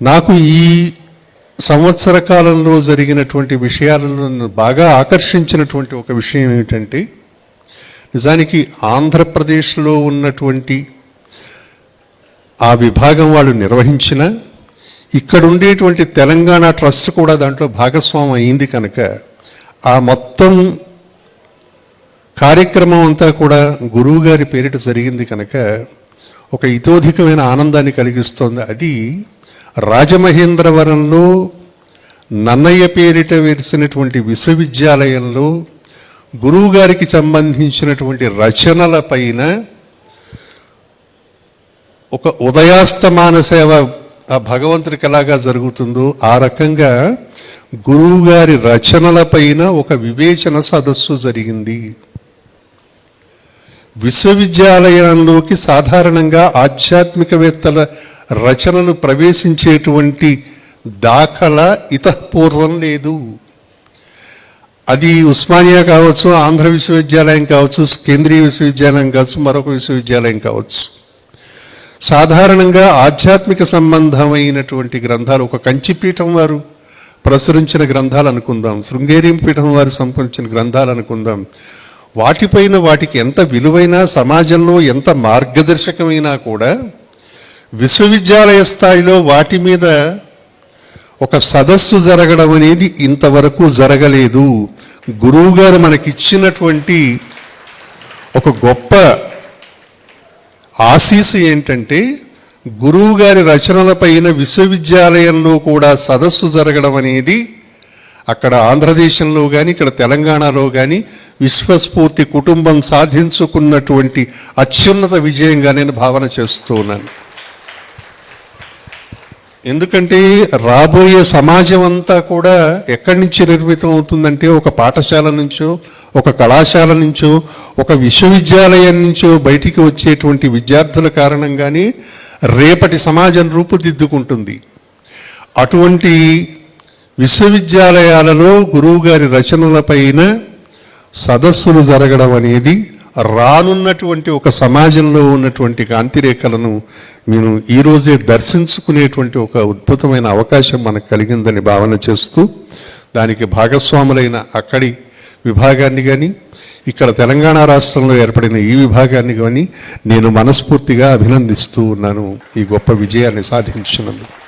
నాకు ఈ సంవత్సర కాలంలో జరిగినటువంటి విషయాలను బాగా ఆకర్షించినటువంటి ఒక విషయం ఏమిటంటే నిజానికి ఆంధ్రప్రదేశ్లో ఉన్నటువంటి ఆ విభాగం వాళ్ళు నిర్వహించిన ఇక్కడ ఉండేటువంటి తెలంగాణ ట్రస్ట్ కూడా దాంట్లో భాగస్వామ్యం అయింది కనుక ఆ మొత్తం కార్యక్రమం అంతా కూడా గురువు గారి పేరిట జరిగింది కనుక ఒక ఇతోధికమైన ఆనందాన్ని కలిగిస్తోంది. అది రాజమహేంద్రవరంలో నన్నయ్య పేరిట వేసినటువంటి విశ్వవిద్యాలయంలో గురువుగారికి సంబంధించినటువంటి రచనల పైన ఒక ఉదయాస్తమాన సేవ ఆ భగవంతుడికి ఎలాగా జరుగుతుందో ఆ రకంగా గురువుగారి రచనల పైన ఒక వివేచన సదస్సు జరిగింది. విశ్వవిద్యాలయంలోకి సాధారణంగా ఆధ్యాత్మికవేత్తల రచనలు ప్రవేశించేటువంటి దాఖల ఇతపూర్వం లేదు. అది ఉస్మానియా కావచ్చు ఆంధ్ర విశ్వవిద్యాలయం కావచ్చు కేంద్రీయ విశ్వవిద్యాలయం కావచ్చు మరొక విశ్వవిద్యాలయం కావచ్చు. సాధారణంగా ఆధ్యాత్మిక సంబంధమైనటువంటి గ్రంథాలు ఒక కంచిపీఠం వారు ప్రచురించిన గ్రంథాలు అనుకుందాం శృంగేరి పీఠం వారు సంపాదించిన గ్రంథాలు అనుకుందాం. వాటిపైన వాటికి ఎంత విలువైన సమాజంలో ఎంత మార్గదర్శకమైనా కూడా విశ్వవిద్యాలయ స్థాయిలో వాటి మీద ఒక సదస్సు జరగడం అనేది ఇంతవరకు జరగలేదు. గురువుగారు మనకిచ్చినటువంటి ఒక గొప్ప ఆశీస్సు ఏంటంటే గురువుగారి రచనలపైన విశ్వవిద్యాలయంలో కూడా సదస్సు జరగడం అనేది అక్కడ ఆంధ్రదేశంలో కానీ ఇక్కడ తెలంగాణలో కానీ విశ్వస్ఫూర్తి కుటుంబం సాధించుకున్నటువంటి అత్యున్నత విజయంగా నేను భావన చేస్తూ ఉన్నాను. ఎందుకంటే రాబోయే సమాజం అంతా కూడా ఎక్కడి నుంచి నిర్మితం అవుతుందంటే ఒక పాఠశాల నుంచో ఒక కళాశాల నుంచో ఒక విశ్వవిద్యాలయం నుంచో బయటికి వచ్చేటువంటి విద్యార్థుల కారణంగానే రేపటి సమాజం రూపుదిద్దుకుంటుంది. అటువంటి విశ్వవిద్యాలయాలలో గురువుగారి రచనలపైన సదస్సులు జరగడం అనేది రానున్నటువంటి ఒక సమాజంలో ఉన్నటువంటి కాంతిరేఖలను నేను ఈరోజే దర్శించుకునేటువంటి ఒక అద్భుతమైన అవకాశం మనకు కలిగిందని భావన చేస్తూ దానికి భాగస్వాములైన అక్కడి విభాగాన్ని కానీ ఇక్కడ తెలంగాణ రాష్ట్రంలో ఏర్పడిన ఈ విభాగాన్ని కానీ నేను మనస్ఫూర్తిగా అభినందిస్తూ ఉన్నాను ఈ గొప్ప విజయాన్ని సాధించినందుకు.